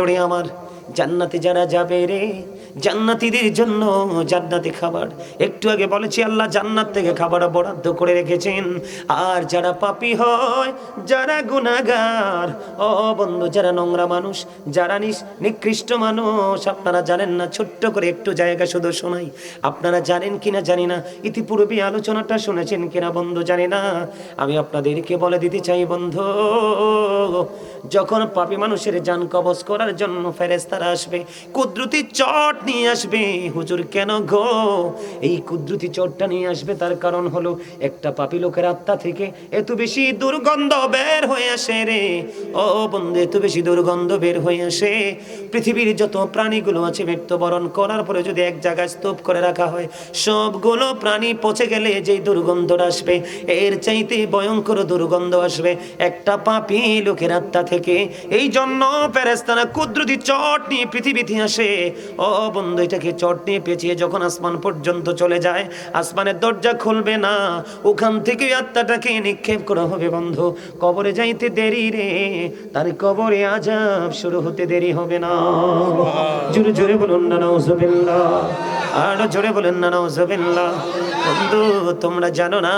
ওরে আমার জান্নাতে যারা যাবে রে, জান্নাতীদের জন্য জান্নাতি খাবার। একটু আগে বলেছি, আল্লাহ জান্নাত থেকে খাবার বরাদ্দ করে রেখেছেন। আর যারা পাপি হয়, যারা গুনাহগার, ও বন্ধু, যারা নোংরা মানুষ, যারা নিস- নিকৃষ্ট মানুষ, আপনারা জানেন না, ছোট্ট করে একটু জায়গা শুধু শোনাই। আপনারা জানেন কিনা জানি না, ইতিপূর্বে আলোচনাটা শুনেছেন কিনা বন্ধু, জানি না। আমি আপনাদেরকে বলে দিতে চাই বন্ধু, যখন পাপী মানুষের যান কবজ করার জন্য ফেরেস্তারা আসবে? কুদরতি চট নিয়ে আসবে। হুজুর, কেন গো? এই কুদরতি চটটা নিয়ে আসবে, তার কারণ হলো একটা পাপী লোকের আত্মা থেকে এত বেশি দুর্গন্ধ বের হয়ে আসে রে। ও বন্ধু, এত বেশি দুর্গন্ধ বের হয়ে আসে। পৃথিবীর যত প্রাণীগুলো আছে মৃত্যুবরণ করার পরে যদি এক জায়গায় স্তূপ করে রাখা হয়, সবগুলো প্রাণী পচে গেলে যেই দুর্গন্ধটা আসবে, এর চাইতে ভয়ঙ্কর দুর্গন্ধ আসবে। একটা পাপি লোকের আত্মা থেকে, এই জন্য ফেরেস্তারা কুদরতি চট নিয়ে পৃথিবীতে আসে ও বন্ধু এটাকে চট নিয়ে পেঁচিয়ে যখন আসমান পর্যন্ত চলে যায় আসমানের দরজা খুলবে না। ওখান থেকে আত্মাটাকে নিক্ষেপ করা হবে বন্ধু। কবরে যাইতে দেরি রে তার কবরে আজাব শুরু হতে দেরি হবে না। জোরে জোরে বলুন না নাউজুবিল্লাহ আর জোরে বলেন না নাউজুবিল্লাহ বন্ধু, তোমরা জানো না?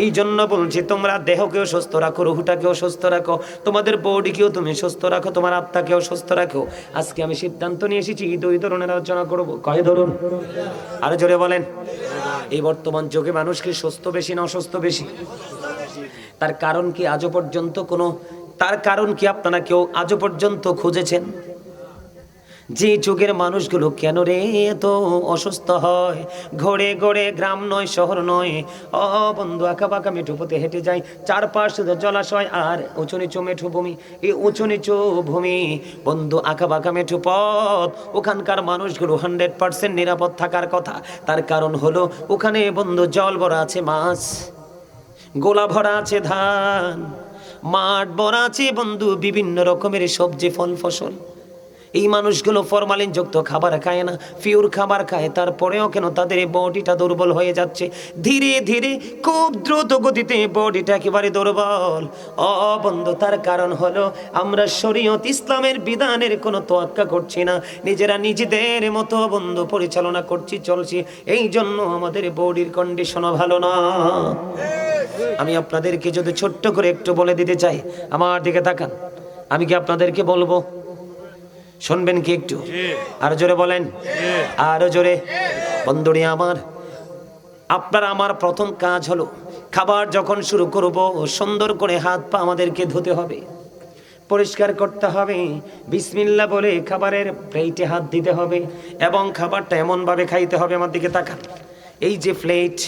এই জন্য বলছি, তোমরা দেহকেও সুস্থ রাখো, রুহুটাকেও সুস্থ রাখো, তোমাদের বডিকেও তুমি সুস্থ রাখো, তোমার আত্মাকেও সুস্থ রাখো। আজকে আমি সিদ্ধান্ত নিয়ে এসেছি দুই ধরনের আলোচনা করব। কয় ধরুন? আরও জোরে বলেন। এই বর্তমান যুগে মানুষ কি সুস্থ বেশি না অসুস্থ বেশি? তার কারণ কি আজও পর্যন্ত কোনো তার কারণ কি আপনারা কেউ আজও পর্যন্ত খুঁজেছেন? যে যুগের মানুষগুলো কেন রে এত অসুস্থ হয়? ঘরে ঘরে গ্রাম নয়, শহর নয়। অ, বন্ধু আঁকা বাঁকা মেঠু পথে হেঁটে যায় চারপাশ শুধু জলাশয় আর উঁচু নিচু মেঠু ভূমি। এই উঁচু নিচু ভূমি, বন্ধু আঁকা বাঁকা মেঠু পথ ওখানকার মানুষগুলো হান্ড্রেড পার্সেন্ট নিরাপদ থাকার কথা। তার কারণ হলো, ওখানে, বন্ধু, জল ভরা আছে মাছ, গোলা ভরা আছে ধান, মাঠ ভরা আছে, বন্ধু, বিভিন্ন রকমের সবজি, ফল, ফসল। এই মানুষগুলো ফরমালিন যুক্ত খাবার খায় না, পিওর খাবার খায়, তারপরেও কেন তাদের বডিটা দুর্বল হয়ে যাচ্ছে? ধীরে ধীরে, খুব দ্রুত গতিতে বডিটা একেবারে দুর্বল। অ, বন্ধু, তার কারণ হলো আমরা শরীয়ত ইসলামের বিধানের কোনো তোয়াক্কা করছি না, নিজেরা নিজেদের মতো বন্ধ পরিচালনা করছি, চলছি। এই জন্য আমাদের বডির কন্ডিশনও ভালো না। আমি আপনাদেরকে যদি ছোট্ট করে একটু বলে দিতে চাই, আমার দিকে তাকান। আমি কি আপনাদেরকে বলব? শুনবেন কি একটু? আরও জোরে বলেন। আরও জোরে। বন্ধুরি আমার আপনার আমার প্রথম কাজ হলো খাবার যখন শুরু করব সুন্দর করে হাত পা আমাদেরকে ধুতে হবে। পরিষ্কার করতে হবে। বিসমিল্লা বলে খাবারের প্লেটে হাত দিতে হবে এবং খাবারটা এমনভাবে খাইতে হবে আমার দিকে তাকান। এই যে প্লেট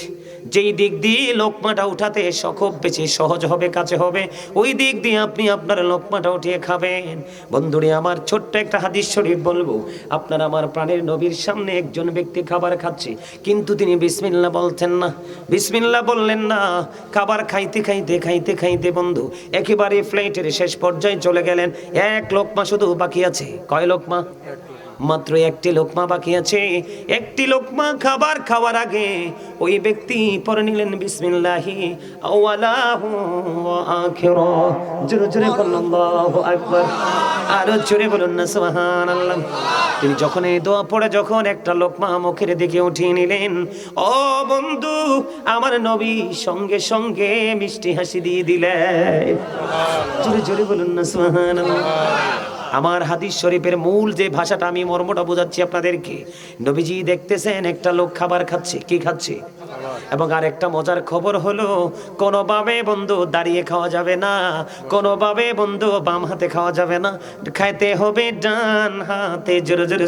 যেই দিক দিয়ে লোকমাটা উঠাতে সখব বেশি সহজ হবে, কাছে হবে, ওই দিক দিয়ে আপনি আপনার লোকমাটা উঠিয়ে খাবেন। বন্ধুরে, আমার ছোট্ট একটা হাদিস শরীফ বলব, আপনার আমার প্রাণের নবীর সামনে একজন ব্যক্তি খাবার খাচ্ছে, কিন্তু তিনি বিসমিল্লা বলতেন না। বিসমিল্লা বললেন না, খাবার খাইতে খাইতে খাইতে খাইতে বন্ধু, একেবারে ফ্লাইটের শেষ পর্যায়ে চলে গেলেন, এক লোকমা শুধু বাকি আছে। কয় লোকমা? মাত্র একটি লোকমা বাকি আছে। একটি লোকমা খাবার খাওয়ার আগে ওই ব্যক্তি পরে নিলেন, বিসমিল্লাহি আওয়ালাহু ওয়া আখিরা। জোরে জোরে বলুন, আল্লাহু আকবার। আরও জোরে বলুন না, সুবহানাল্লাহ। তিনি যখন এই দোয়া পড়ে, যখন একটা লোকমা মুখের দিকে উঠিয়ে নিলেন, ও বন্ধু, আমার নবী সঙ্গে সঙ্গে মিষ্টি হাসি দিয়ে দিলেন। জোরে জোরে বলুন না, সুবহানাল্লাহ। আমার হাদিস শরীফের মূল যে ভাষাটা আমি মর্মটা বোঝাচ্ছি আপনাদেরকে। নবীজি দেখতেছেন, একটা লোক খাবার খাচ্ছে, কি খাচ্ছে? এবং আর একটা মজার খবর হলো কোনোভাবে বন্ধু দাঁড়িয়ে খাওয়া যাবে না কোনোভাবে বন্ধু বাম হাতে খাওয়া যাবে না। খাইতে হবে ডান হাতে, জোরে জোরে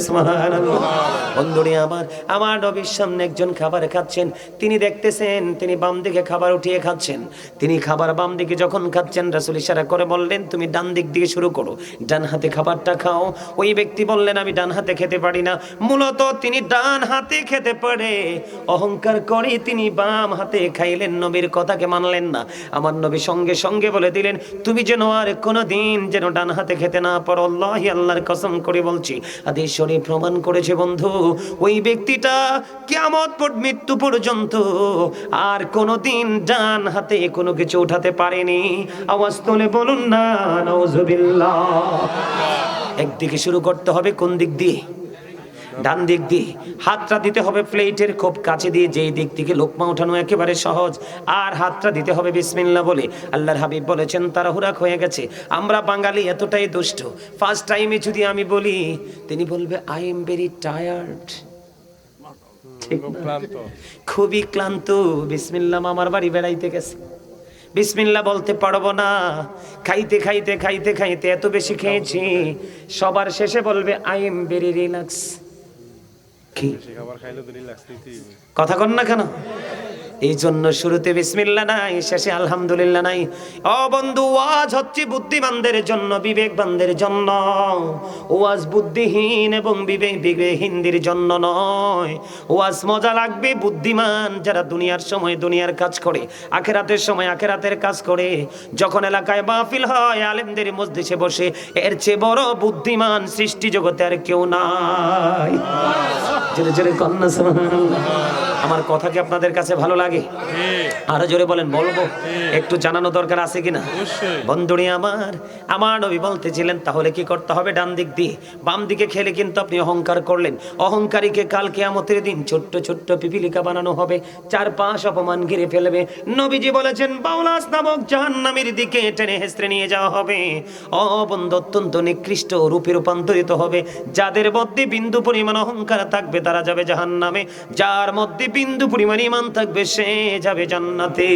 বন্ধুরে আমার আমার নবীর সামনে একজন খাবার খাচ্ছেন, তিনি দেখতেছেন, তিনি বাম দিকে খাবার উঠিয়ে খাচ্ছেন। তিনি খাবার বাম দিকে যখন খাচ্ছেন, রাসূল ইশারা করে বললেন, তুমি ডান দিক দিয়ে শুরু করো, ডান হাতে খাবারটা খাও। ওই ব্যক্তি বললেন, আমি ডান হাতে খেতে পারি না। মূলত তিনি ডান হাতে খেতে পারে। অহংকার করে তিনি বাম হাতে খাইলেন। নবীর কথাকে মানলেন না। আমার নবী সঙ্গে সঙ্গে বলে দিলেন, তুমি যেন আর কোনো দিন যেন ডান হাতে খেতে না পারো আল্লাহি আল্লাহর কসম করে বলছি। আদেশ শরীফ প্রমাণ করেছে, বন্ধু, ওই ব্যক্তিটা কেমত মৃত্যু পর্যন্ত আর কোনো দিন ডান হাতে কোনো কিছু উঠাতে পারেনি। আওয়াজ তুলে বলুন না নওজুবিল্লাহ একদিকে শুরু করতে হবে কোন দিক দিয়ে? ডান দিক দিয়ে। হাতটা দিতে হবে প্লেটের খুব কাছে দিয়ে যেই দিক থেকে লোকমা ওঠানো একেবারে সহজ। আর হাতটা দিতে হবে বিসমিল্লা বলে। আল্লাহর হাবিব বলেছেন তারা হুরাক হয়ে গেছে। আমরা বাঙালি এতটাই দুষ্ট। ফার্স্ট টাইমে যদি আমি বলি তিনি বলবে আই এম ভেরি টায়ার্ড খুবই ক্লান্ত। বিসমিল্লা মামার বাড়ি বেড়াইতে গেছে। বিসমিল্লা বলতে পারব না। খাইতে খাইতে খাইতে খাইতে এত বেশি খেয়েছি। সবার শেষে বলবে আই এম ভেরি রিল্যাক্স কি। কথা কন না কেন? এই জন্য শুরুতে বিসমিল্লা নাই, শেষে আলহামদুলিল্লাহ নাই। ও বন্ধু, ওয়াজ হচ্ছে বুদ্ধিমানদের জন্য, বিবেকবানদের জন্য। ওয়াজ বুদ্ধিহীন এবং বিবেক বিবেকহীনদের জন্য নয়। ওয়াজ মজা লাগবে, বুদ্ধিমান যারা দুনিয়ার সময় দুনিয়ার কাজ করে, আখেরাতের সময় আখেরাতের কাজ করে। যখন এলাকায় মাহফিল হয়, আলেমদের মসজিদে বসে, এর চেয়ে বড় বুদ্ধিমান সৃষ্টি জগতে আর কেউ নাই। জোরে জোরে কন্যা। আমার কথা কি আপনাদের কাছে ভালো লাগে? আরও জোরে বলেন বলব। একটু জানানো দরকার আছে কিনা। বন্ধুরি আমার আমার নবী বলতেছিলেন তাহলে কি করতে হবে ডান দিক দিয়ে? বাম দিকে খেলে কিন্তু আপনি অহংকার করলেন। অহংকারীকে কাল কেয়ামতের দিন ছোট্ট ছোট্ট পিপিলিকা বানানো হবে। চার পাঁচ অপমান ঘিরে ফেলবে। নবীজি বলেছেন বাউলাস নামক জাহান্নামের দিকে টেনে হেসড়ে নিয়ে যাওয়া হবে। অবন্ধ অত্যন্ত নিকৃষ্ট রূপে রূপান্তরিত হবে। যাদের মধ্যে বিন্দু পরিমাণ অহংকার থাকবে তারা যাবে জাহান্নামে। যার মধ্যে বিন্দু পরিমাণ ইমান থাকবে, সে যাবে জান্নাতে।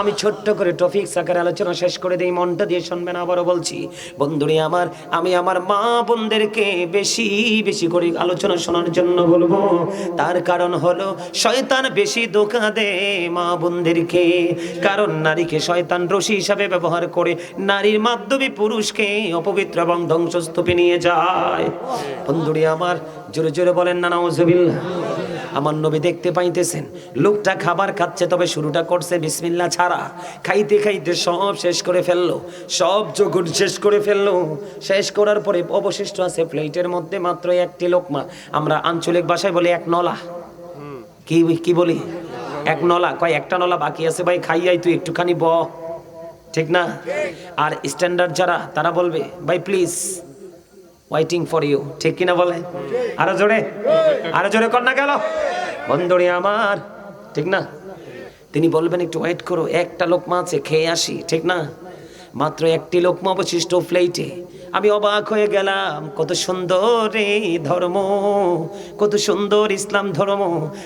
আমি ছোট্ট করে টপিক সাকার আলোচনা শেষ করে দিই, মনটা দিয়ে শুনবেন, আবারও বলছি। বন্ধুরে আমার, আমি আমার মা বোনদেরকে বেশি বেশি করে আলোচনা শোনার জন্য বলব। তার কারণ হলো, শয়তান বেশি ধোকা দেয় মা বোনদেরকে। কারণ নারীকে শয়তান রশি হিসাবে ব্যবহার করে, নারীর মাধ্যমে পুরুষকে অপবিত্র এবং ধ্বংসস্তূপে নিয়ে যায়। বন্ধুরে আমার জোরে জোরে বলেন না নাউজুবিল্লাহ আমার নবী দেখতে পাইতেছেন। লোকটা খাবার খাচ্ছে, তবে শুরুটা করছে বিসমিল্লা ছাড়া। খাইতে খাইতে সব শেষ করে ফেলল, সব জগৎ শেষ করে ফেলল, শেষ করার পরে অবশিষ্ট আছে প্লেটের মধ্যে মাত্র একটি লোকমা। আমরা আঞ্চলিক ভাষায় বলি এক নলা। কি কি বলি? এক নলা। কয়, একটা নলা বাকি আছে ভাই খাইয়াই তুই একটুখানি ব। ঠিক না? আর স্ট্যান্ডার্ড যারা, তারা বলবে, ভাই প্লিজ ওয়াইটিং ফর ইউ ঠিক কিনা বলে? আরও জোরে? আরও জোরে কর না গেল বন্ধুরে আমার। ঠিক না? তিনি বলবেন, একটু ওয়েট করো, একটা লোকমা আছে, খেয়ে আসি। ঠিক না? মাত্র একটি লোকমা অবশিষ্ট ফ্লাইটে আমি অবাক হয়ে গেলাম, কত সুন্দর এই ধর্ম, কত সুন্দর ইসলাম ধর্ম।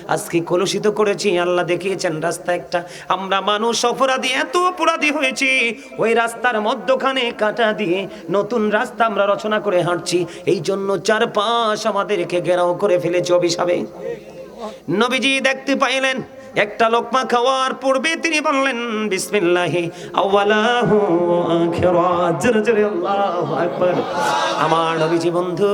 আজকে কলুষিত করেছি, আল্লাহ দেখিয়েছেন রাস্তা একটা। আমরা মানুষ অপরাধী, এত অপরাধী হয়েছি। ওই রাস্তার মধ্যখানে কাটা দিয়ে নতুন রাস্তা আমরা রচনা করে হাঁটছি। এই জন্য চারপাশ আমাদেরকে ঘেরাও করে ফেলেছে অভিশাপে। নবীজি দেখতে পাইলেন একটা লোকমা খাওয়ার পূর্বে তিনি বললেন, বিসমিল্লাহি আওয়ালাহু আল্লাহু আকবার। আমার নবীজি বন্ধু,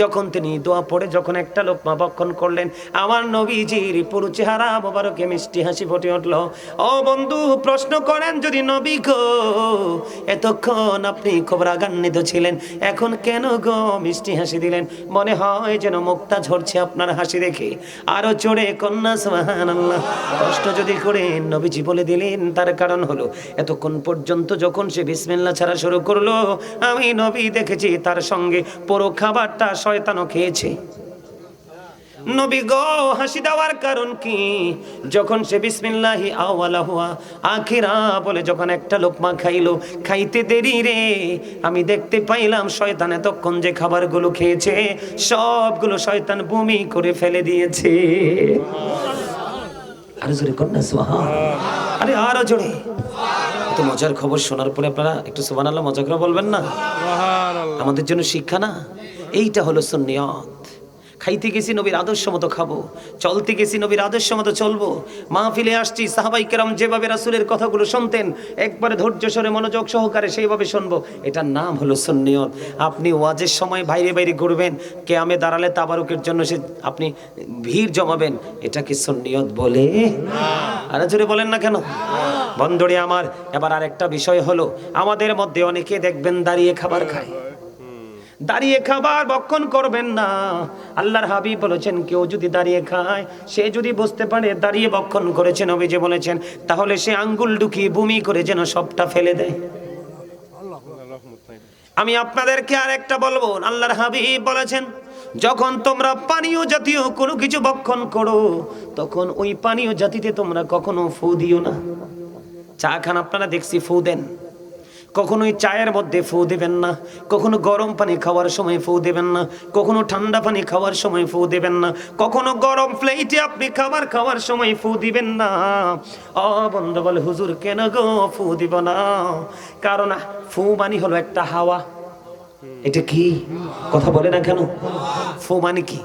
যখন তিনি দোয়া পড়ে, যখন একটা লোকমা বক্ষণ করলেন, আমার নবীজির পুরো চেহারা মোবারকে মিষ্টি হাসি ফুটে উঠল। ও বন্ধু, প্রশ্ন করেন যদি নবী গো, এতক্ষণ আপনি খুব রাগান্বিত ছিলেন, এখন কেন গো মিষ্টি হাসি দিলেন? মনে হয় যেন মুক্তা ঝরছে আপনার হাসি দেখে। আরও চড়ে কন্যা, সুবহানাল্লাহ। কষ্ট যদি করে নবীজি বলে দিলেন, তার কারণ হলো, এতক্ষণ পর্যন্ত যখন সে বিসমিল্লাহ ছাড়া শুরু করল, আমি নবী দেখেছি, তার সঙ্গে পুরো খাবারটা শয়তানও খেয়েছে। নবী গো, হাসি দেওয়ার কারণ কি? যখন সে বিসমিল্লাহি আওয়ালা হুয়া, আখিরা বলে যখন একটা লোকমা খাইলো, খাইতে দেরি রে, আমি দেখতে পাইলাম শয়তান এতক্ষণ যে খাবারগুলো খেয়েছে, সবগুলো শয়তান বমি করে ফেলে দিয়েছে। আরও জোরে কন্যা সোহা আরে আরও জোরে তো মজার খবর শোনার পরে আপনারা একটু সোহান আল্লাহ মজা করে বলবেন না? সুবহানাল্লাহ। আমাদের জন্য শিক্ষা না? এইটা হলো সুন্নিয়ত। খাইতে গেছি নবীর আদর্শ মতো খাব, চলতে গেছি নবীর আদর্শ মতো চলবো। মাহফিলে আসছি, সাহাবাই কেরাম যেভাবে রাসুলের কথাগুলো শুনতেন, একবারে ধৈর্য সরে মনোযোগ সহকারে সেইভাবে শুনব। এটার নাম হলো সন্নিয়ত। আপনি ওয়াজের সময় বাইরে বাইরে ঘুরবেন কে আমি দাঁড়ালে তাবারুকের জন্য সে আপনি ভিড় জমাবেন এটাকে সুন্নিয়ত বলে? আরে জোরে বলেন না কেন? বন্ধুরে আমার, এবার আরেকটা বিষয় হলো, আমাদের মধ্যে অনেকে দেখবেন দাঁড়িয়ে খাবার খায়। দাঁড়িয়ে খাবার বক্ষণ করবেন না। আল্লাহর হাবিব বলেছেন, কেউ যদি দাঁড়িয়ে খায়, সে যদি বুঝতে পারে দাঁড়িয়ে বক্ষণ করেছেন অভিজে বলেছেন, তাহলে সে আঙ্গুল ঢুকিয়ে বমি করে যেন সবটা ফেলে দেয়। আমি আপনাদেরকে আর একটা বলব, আল্লাহর হাবিব বলেছেন, যখন তোমরা পানীয় জাতীয় কোনো কিছু ভক্ষণ করো, তখন ওই পানীয় জাতিতে তোমরা কখনো ফু দিও না। চা খান, আপনারা দেখছি ফু দেন। কখনোই চায়ের মধ্যে ফু দেবেন না কখনো গরম পানি খাওয়ার সময় ফু দেবেন না কখনো ঠান্ডা পানি খাওয়ার সময় ফু দেবেন না কখনো গরম প্লেটে আপনি খাবার খাওয়ার সময় ফু দিবেন না। অ বন্ধু বলে হুজুর কেন গো ফু দিব না? কারণ ফু মানি হলো একটা হাওয়া। এটা কি? কথা বলে না কেন? ফু মানে কি?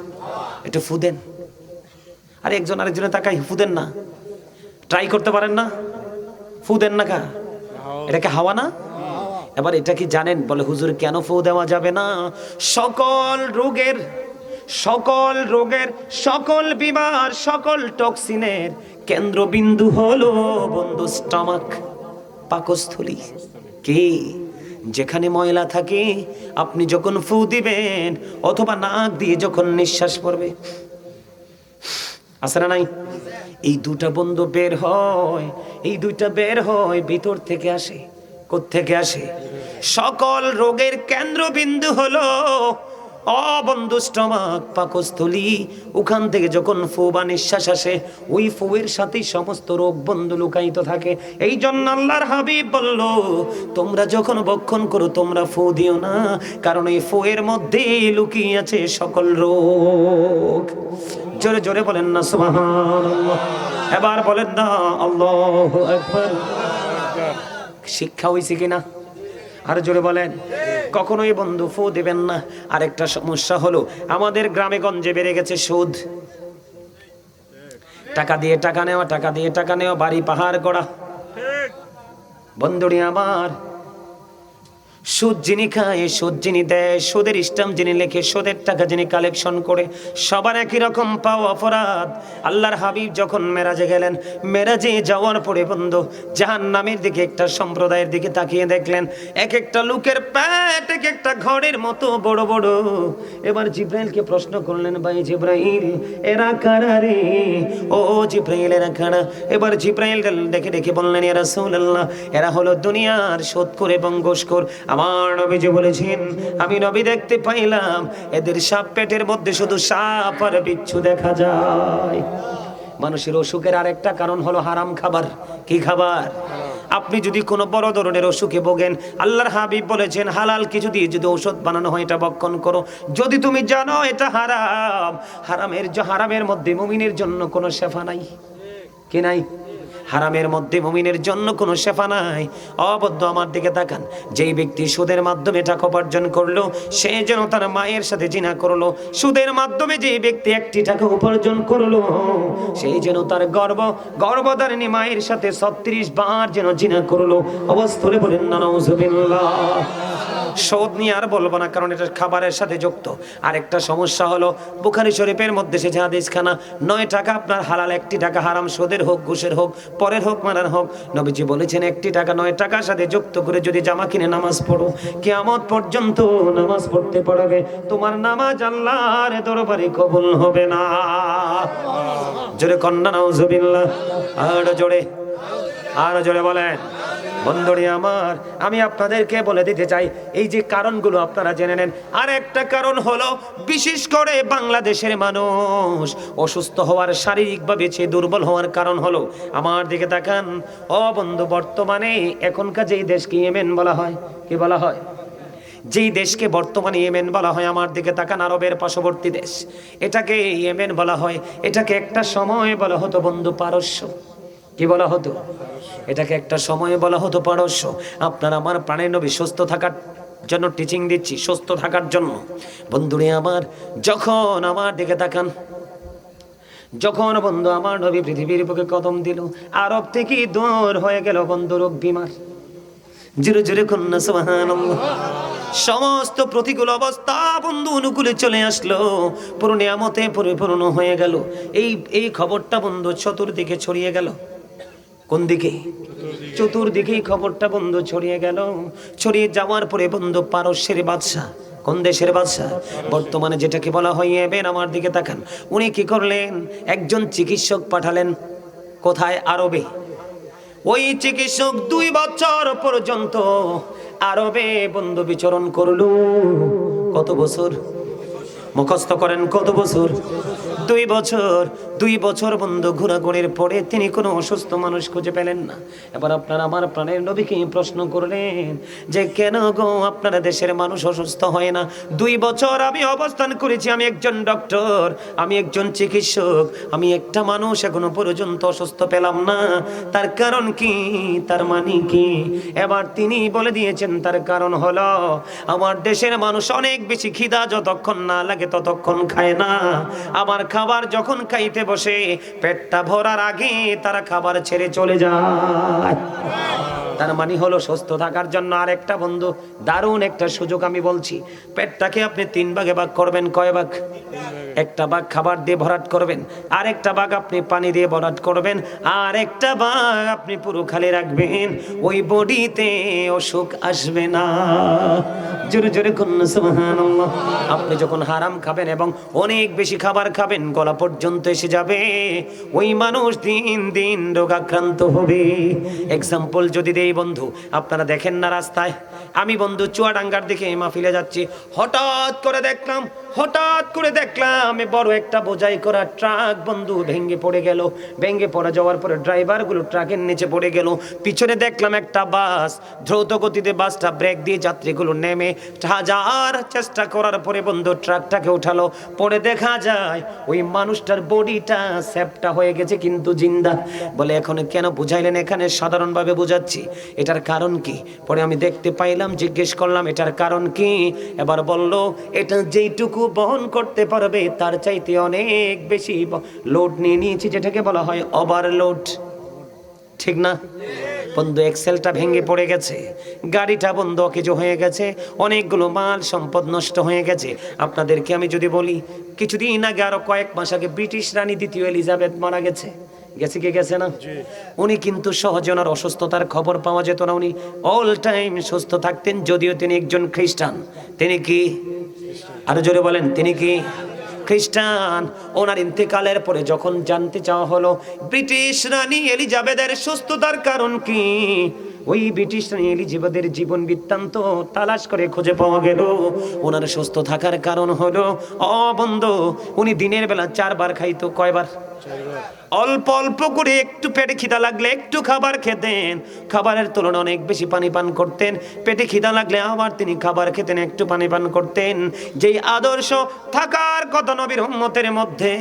এটা ফু দেন। আরে একজন আরেকজনে তাকাই ফু দেন না। ট্রাই করতে পারেন না? ফু দেন না কা এটা কি হাওয়া না? এবার এটা কি জানেন? বলে, হুজুর, কেন ফু দেওয়া যাবে না? সকল রোগের সকল রোগের, সকল বিমার, সকল টক্সিনের কেন্দ্রবিন্দু হলো বন্ধু স্টমাক, পাকস্থলী। কি? যেখানে ময়লা থাকে, আপনি যখন ফু দিবেন, অথবা নাক দিয়ে যখন নিঃশ্বাস পড়বে। আছে না নাই? এই দুটা বন্ধু বের হয়, এই দুইটা বের হয় ভিতর থেকে আসে। থেকে আসে? সকল রোগের কেন্দ্রবিন্দু হলো অবন্ধু স্টমাক পাকস্থলী। ওখান থেকে যখন ফু বা নিঃশ্বাস আসে, ওই ফুয়ের সাথেই সমস্ত রোগ বন্ধু লুকায়িত থাকে। এই জন্য আল্লাহর হাবিব বলল, তোমরা যখন বক্ষণ করো, তোমরা ফু দিও না, কারণ এই ফুয়ের মধ্যে লুকিয়ে আছে সকল রোগ। জোরে জোরে বলেন না, সুবহানাল্লাহ। এবার বলেন না, আল্লাহু আকবার। শিক্ষা হয়েছে কিনা? আর জোরে বলেন। কখনোই বন্ধু ফু দেবেন না। আরেকটা সমস্যা হলো, আমাদের গ্রামে গঞ্জে বেড়ে গেছে সুদ। টাকা দিয়ে টাকা নেওয়া, টাকা দিয়ে টাকা নেওয়া, বাড়ি পাহাড় করা বন্ধুরি আমার সুদ যিনি খায়, সুদ যিনি দেয়, সুদের ইস্টাম যিনি লেখে, সুদের টাকা যিনি কালেকশন করে, সবার একই রকম পাও অপরাধ। আল্লাহর হাবিব যখন মেরাজে গেলেন, মেরাজে যাওয়ার পরে বন্ধু জাহান নামের দিকে একটা সম্প্রদায়ের দিকে তাকিয়ে দেখলেন এক একটা লোকের প্যাট এক একটা ঘরের মতো বড় বড়। এবার জিব্রাইলকে প্রশ্ন করলেন, ভাই জিব্রাইল, এরা কারা রে? ও জিব্রাইল, এরা কারা? এবার জিব্রাইল দেখে দেখে বললেন এরা রাসূলুল্লাহ, এরা হলো দুনিয়ার সুদখোর এবং ঘুষখোর আমার নবীজি বলেছেন, আমি নবী দেখতে পাইলাম, এদের সাপ পেটের মধ্যে শুধু সাপ আর বিচ্ছু দেখা যায়। মানুষের অসুখের আরেকটা কারণ হলো হারাম খাবার। কি খাবার? আপনি যদি কোনো বড় ধরনের অসুখে ভোগেন, আল্লাহর হাবিব বলেছেন, হালাল কিছু দিয়ে যদি ঔষধ বানানো হয়, এটা বক্ষণ করো। যদি তুমি জানো এটা হারাম, হারামের হারামের মধ্যে মুমিনের জন্য কোনো শেফা নাই। কি নাই? হারামের মধ্যে মুমিনের জন্য কোনো শেফা নাই। অবদ্ধ আমার দিকে তাকান। যেই ব্যক্তি সুদের মাধ্যমে টাকা উপার্জন করল, সে যেন তার মায়ের সাথে জিনা করল। সুদের মাধ্যমে যে ব্যক্তি একটি টাকা উপার্জন করল সেই যেন তার গর্ব, গর্ভধারিণী মায়ের সাথে ছত্রিশ বার যেন জিনা করল। অবস্থলে বলেন না নাউজুবিল্লাহ। সৌদ নিয়ে আর বলব না, কারণ এটা খাবারের সাথে যুক্ত। আরেকটা সমস্যা হলো, বুখারি শরীফের মধ্যে সে হাদিস খানা নয় টাকা আপনার হালাল, একটি টাকা হারাম, সুদের হোক, ঘুষের হোক, পরের হোক, মারার হোক, নবীজি বলেছেন একটি টাকা নয় টাকার সাথে যুক্ত করে যদি জামা কিনে নামাজ পড়ো, কিয়ামত পর্যন্ত নামাজ পড়তে পারবে তোমার নামাজ আল্লাহর দরবারে কবুল হবে না। জোরে কন্যা, নাউজুবিল্লাহ। আর জোরে আর জোরে বলেন। বন্ধুরি আমার, আমি আপনাদেরকে বলে দিতে চাই, এই যে কারণগুলো আপনারা জেনে নেন। আর একটা কারণ হলো, বিশেষ করে বাংলাদেশের মানুষ অসুস্থ হওয়ার শারীরিকভাবে সে দুর্বল হওয়ার কারণ হলো, আমার দিকে তাকান, ও বন্ধু, বর্তমানে এখনকার যেই দেশকে ইয়েমেন বলা হয়, কি বলা হয়? যেই দেশকে বর্তমানে ইয়েমেন বলা হয়, আমার দিকে তাকান, আরবের পার্শ্ববর্তী দেশ। এটাকে ইয়েমেন বলা হয়, এটাকে একটা সময় বলা হতো বন্ধু, পারস্য। কি বলা হতো? এটাকে একটা সময়ে বলা হতো পারস্য। আপনার আমার প্রাণের নবী সুস্থ থাকার জন্য টিচিং দিচ্ছি, সুস্থ থাকার জন্য। বন্ধুরে আমার, যখন আমার দিকে তাকান, যখন বন্ধু আমার নবী পৃথিবীর বুকে কদম দিল, আরব থেকে দূর হয়ে গেল বন্ধু রোগ বিমার। জোরে জোরে কন্যা, সুবহানাল্লাহ। সমস্ত প্রতিকূল অবস্থা বন্ধু অনুকূলে চলে আসলো। পুরো নিয়ামতে পরিপূর্ণ হয়ে গেল। এই এই খবরটা বন্ধু চতুর্দিকে ছড়িয়ে গেল। কোন দিকে চতুর্দিকেই খবরটা বন্ধু ছড়িয়ে গেল। ছড়িয়ে যাওয়ার পরে বন্ধু পারস্যের বাদশাহ, কোন দেশের বাদশাহ? বর্তমানে যেটাকে বলা হয় এবেন আমার দিকে তাকান। উনি কি করলেন? একজন চিকিৎসক পাঠালেন কোথায়? আরবে। ওই চিকিৎসক দুই বছর পর্যন্ত আরবে বন্ধু বিচরণ করল। কত বছর? মুখস্থ করেন, কত বছর? দুই বছর দুই বছর বন্ধু ঘোরাঘুরির পরে তিনি কোনো অসুস্থ মানুষ খুঁজে পেলেন না। এবার আপনারা আমার প্রাণের নবীকে প্রশ্ন করলেন যে, কেন গো আপনারা দেশের মানুষ অসুস্থ হয় না? দুই বছর আমি অবস্থান করেছি, আমি একজন ডক্টর, আমি একজন চিকিৎসক, আমি একটা মানুষ এখনও পর্যন্ত অসুস্থ পেলাম না। তার কারণ কি? তার মানে কি? এবার তিনি বলে দিয়েছেন, তার কারণ হলো আমার দেশের মানুষ অনেক বেশি খিদা যতক্ষণ না লাগে ততক্ষণ খায় না। আমার খাবার যখন খাইতে বসে পেটটা ভরার আগে তারা খাবার ছেড়ে চলে যায়। তার মানে হলো সুস্থ থাকার জন্য আরেকটা বন্ধু, দারুণ একটা সুযোগ আমি বলছি। পেটটাকে আপনি তিন ভাগে ভাগ করবেন, কয় ভাগ? একটা ভাগ খাবার দিয়ে ভরাট করবেন, আরেকটা ভাগ আপনি পানি দিয়ে ভরাট করবেন আর একটা ভাগ আপনি পুরো খালি রাখবেন, ওই বডিতে অসুখ আসবে না। জোরে জোরে আপনি যখন হারাম খাবেন এবং অনেক বেশি খাবার খাবেন, গলা পর্যন্ত এসে যাবে। ওই মানুষ দিন দিন রোগাক্রান্ত হবে। এক্সাম্পল যদি দেই বন্ধু, আপনারা দেখেন না রাস্তায়? আমি বন্ধু, চুয়াডাঙ্গার দিকে মাহফিলে যাচ্ছি। হঠাৎ করে দেখলাম, হঠাৎ করে দেখলাম, এ বড় একটা বোঝাই করা ট্রাক বন্ধু ভেঙে পড়ে গেল। ভেঙে পড়ে যাওয়ার পরে ড্রাইভারগুলো ট্রাকের নিচে পড়ে গেল। পিছনে দেখলাম একটা বাস, দ্রুত গতিতে বাসটা ব্রেক দিয়ে যাত্রীগুলো নেমে হাজার চেষ্টা করার পরে বন্ধু ট্রাকটাকে উঠালো। পরে দেখা যায়, ওই মানুষটার বডিটা সেপটা হয়ে গেছে, কিন্তু জিন্দা। বলে, এখন কেন বুঝাইলেন? এখানে সাধারণভাবে বুঝাচ্ছি। এটার কারণ কি? পরে আমি দেখতে পাইলাম, জিজ্ঞেস করলাম, এটার কারণ কি? এবার বলল, এটা যেইটুকু বহন করতে পারবে, তার চাইতে অনেক বেশি লোড নিয়ে নিয়েছি, যেটাকে বলা হয় ওভারলোড ঠিক না? বন্ধু এক্সেলটা ভেঙে পড়ে গেছে। গাড়িটা বন্ধ, অকেজো হয়ে গেছে। অনেকগুলো মাল, সম্পদ নষ্ট হয়ে গেছে। আপনাদেরকে আমি যদি বলি, কিছুদিন আগে, আরও কয়েক মাস আগে, ব্রিটিশ রানী দ্বিতীয় এলিজাবেথ মারা গেছে। গেছে কি গেছে না? উনি কিন্তু সহজে ওনার অসুস্থতার খবর পাওয়া যেত না। উনি অল টাইম সুস্থ থাকতেন যদিও তিনি একজন খ্রিস্টান। তিনি কি? আরও জোরে বলেন তিনি কি? খ্রিস্টান। ওনার ইন্তেকালের পরে যখন জানতে চাওয়া হলো ব্রিটিশ রানী এলিজাবেথের সুস্থতার কারণ কি? ওই ব্রিটিশ রানী এলিজাবেথের জীবন বৃত্তান্ত তালাশ করে খুঁজে পাওয়া গেল। ওনার সুস্থ থাকার কারণ হলো অ বন্ধ উনি দিনের বেলা চারবার খাইতো কয়বার? অল্প অল্প করে একটু পেটে খিদা লাগলে একটু খাবার খেতেন। খাবারের তুলনায় অনেক বেশি পানি পান করতেন। পেটে খিদা লাগলে আবার তিনি খাবার খেতেন, একটু পানি পান করতেন। যেই আদর্শ থাকার কথা নবীর উম্মতের মধ্যে,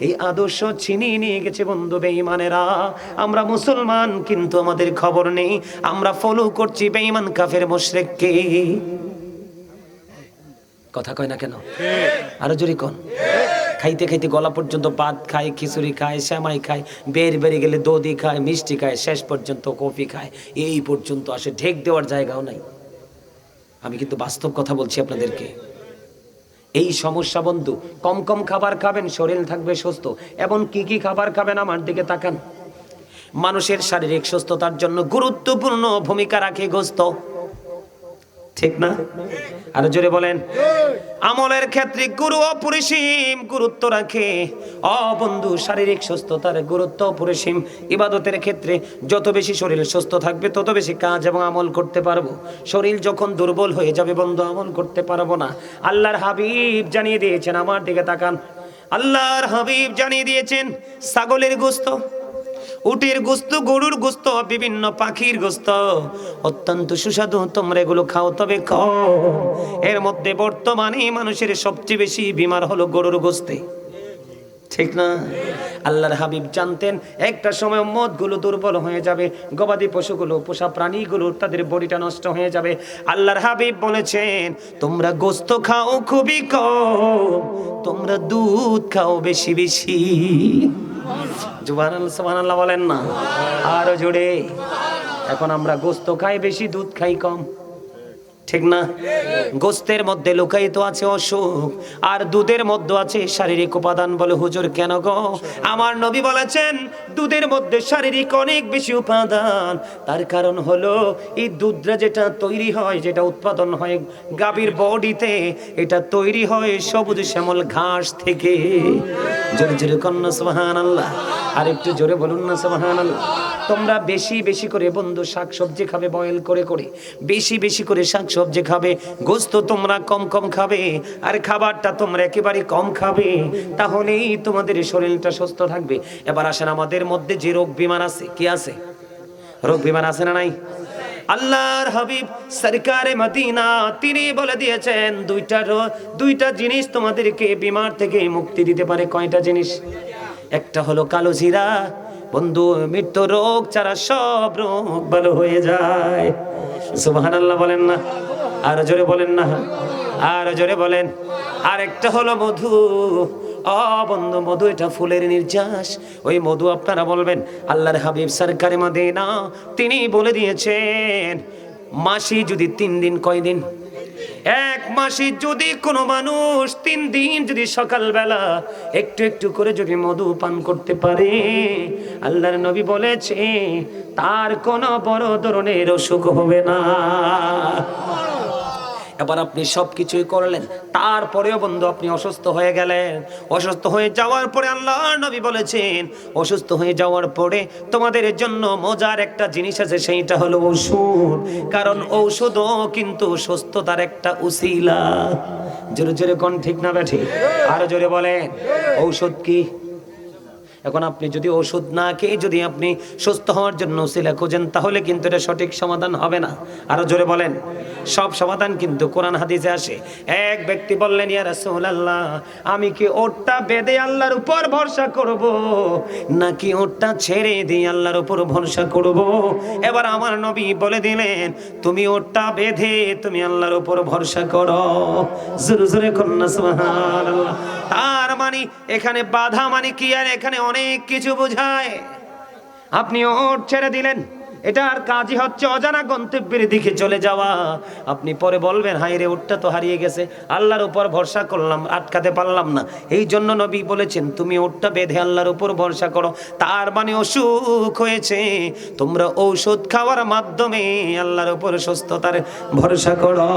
এই আদর্শ ছিনিয়ে নিয়ে গেছে বন্ধু বেঈমানেরা। আমরা মুসলমান, কিন্তু আমাদের খবর নেই। আমরা ফলো করছি বেঈমান কাফের মুশরিককে। কথা কয় না কেন? আরও জোরে কোন। খাইতে খাইতে গলা পর্যন্ত ভাত খায়, খিচুড়ি খায়, শ্যামাই খায়, বের বেড়ে গেলে দধি খায়, মিষ্টি খায়, শেষ পর্যন্ত কফি খায়। এই পর্যন্ত আসে, ঢেক দেওয়ার জায়গাও নাই। আমি কিন্তু বাস্তব কথা বলছি আপনাদেরকে। এই সমস্যা বন্ধু, কম কম খাবার খাবেন, শরীর থাকবে সুস্থ। এবং কি কি খাবার খাবেন আমার দিকে তাকান। মানুষের শারীরিক সুস্থতার জন্য গুরুত্বপূর্ণ ভূমিকা রাখে গোস্ত। ঠিক না? আরও জোরে বলেন। আমলের ক্ষেত্রে গুরু অপরিসীম গুরুত্ব রাখে। অ বন্ধু, শারীরিক সুস্থতার গুরুত্ব অপরিসীম। ইবাদতের ক্ষেত্রে যত বেশি শরীর সুস্থ থাকবে, তত বেশি কাজ এবং আমল করতে পারব। শরীর যখন দুর্বল হয়ে যাবে বন্ধু, আমল করতে পারব না। আল্লাহর হাবিব জানিয়ে দিয়েছেন, আমার দিকে তাকান। আল্লাহর হাবিব জানিয়ে দিয়েছেন, ছাগলের গোস্ত উটের গোস্ত, গরুর গোস্ত, বিভিন্ন পাখির গোস্ত। অত্যন্ত সুস্বাদু, তোমরা এগুলো খাও, তবে খাও। এর মধ্যে বর্তমানে মানুষের সবচেয়ে বেশি বিমার হলো গরুর গোস্তে। ঠিক না? আল্লাহর হাবিব জানতেন, একটা সময় মদগুলো দুর্বল হয়ে যাবে, গবাদি পশুগুলো, পোষা প্রাণীগুলো তাদের বডিটা নষ্ট হয়ে যাবে। আল্লাহর হাবিব বলেছেন, তোমরা গোস্ত খাও খুবই কম, তোমরা দুধ খাও বেশি বেশি। জুবান সুবহানাল্লাহ বলেন না? আরও জোরে। এখন আমরা গোস্ত খাই বেশি, দুধ খাই কম। ঠিক না? গোস্তের মধ্যে লুকায়িত আছে অসুখ, আর দুধের মধ্যে আছে শারীরিক উপাদান বলে হুজুর কেন গো? আমার নবী বলেছেন, দুধের মধ্যে শারীরিক অনেক বেশি উপাদান। তার কারণ হলো, এই দুধটা যেটা তৈরি হয়, যেটা উৎপাদন হয় গাভীর বডিতে, এটা তৈরি হয় সবুজ শ্যামল ঘাস থেকে। জোরে জোরে কন্যা সুবহান আল্লাহ আর একটু জোরে বলুন না সুবহান আল্লাহ তোমরা বেশি বেশি করে বন্ধু শাকসবজি খাবে বয়েল করে করে। বেশি বেশি করে শাকসবজি খাবে, গোস্ত তোমরা কম কম খাবে, আর খাবারটা তোমরা একেবারে কম খাবে, তাহলেই তোমাদের শরীরটা সুস্থ থাকবে। এবার আসেন আমাদের মধ্যে যে রোগ বিমান আছে, কি আছে? রোগ বিমান আছে না নাই? আল্লাহর হাবিব সরকারে মদিনা, তিনি বলে দিয়েছেন, দুইটা দুইটা জিনিস তোমাদেরকে বিমার থেকে মুক্তি দিতে পারে। কয়টা জিনিস? একটা হলো কালো জিরা। বন্ধু, মৃত্যু রোগ ছাড়া সব রোগ ভালো হয়ে যায়। সুবহান আল্লাহ বলেন না। আর জোরে বলেন না। আর জোরে বলেন। আর একটা হলো মধু। অ, বন্ধু, মধু এটা ফুলের নির্যাস। ওই মধু আপনারা বলবেন, আল্লাহর হাবিব সরকারে মদিনা, তিনি বলে দিয়েছেন, মাসি যদি তিন দিন কয় দিন? এক মাসে যদি কোনো মানুষ তিন দিন যদি সকালবেলা একটু একটু করে যদি মধু পান করতে পারে, আল্লাহর নবী বলেছে, তার কোনো বড় ধরনের অসুখ হবে না। এবার আপনি সব কিছুই করলেন। তারপরেও বন্ধু, আপনি অসুস্থ হয়ে গেলেন। অসুস্থ হয়ে যাওয়ার পরে আল্লাহ নবী বলেছেন, অসুস্থ হয়ে যাওয়ার পরে তোমাদের জন্য মজার একটা জিনিস আছে, সেইটা হলো ঔষধ কারণ ঔষধও কিন্তু সুস্থতার একটা উসিলা। জোরে জোরে কোন, ঠিক না ব্যাঠি আরও জোরে বলেন। ঔষধ কি? এখন আপনি যদি ওষুধ না খেয়ে যদি আপনি সুস্থ হওয়ার জন্য উসিলা খোঁজেন, তাহলে কিন্তু এটা সঠিক সমাধান হবে না। আরও জোরে বলেন, সব সমাধান কিন্তু কোরআন হাদিসে আসে। এক ব্যক্তি বললেন, ইয়া রাসূলুল্লাহ, আমি কি ওটটা বেঁধে আল্লাহর উপর ভরসা করব, নাকি ওটটা ছেড়ে দিয়ে আল্লাহর উপর ভরসা করব? এবার আমার নবী বলে দিলেন, তুমি ওটটা বেঁধে তুমি আল্লাহর উপর ভরসা করো। জোরে জোরে কন্যা, সুবহানাল্লাহ। মানে এখানে বাধা মানে কি আর এখানে অনেক কিছু বোঝায়? আপনি ওট ছেড়ে দিলেন, এটার কাজই হচ্ছে অজানা গন্তব্যের দিকে চলে যাওয়া। আপনি পরে বলবেন হাই রে, ওটটা তো হারিয়ে গেছে। আল্লাহর উপর ভরসা করলাম, আটকাতে পারলাম না। এই জন্য নবী বলেছেন, তুমি ওটটা বেঁধে আল্লাহর উপর ভরসা করো। তার মানে অসুখ হয়েছে। তোমরা ঔষধ খাওয়ার মাধ্যমে আল্লাহর উপর সুস্থতার ভরসা করো।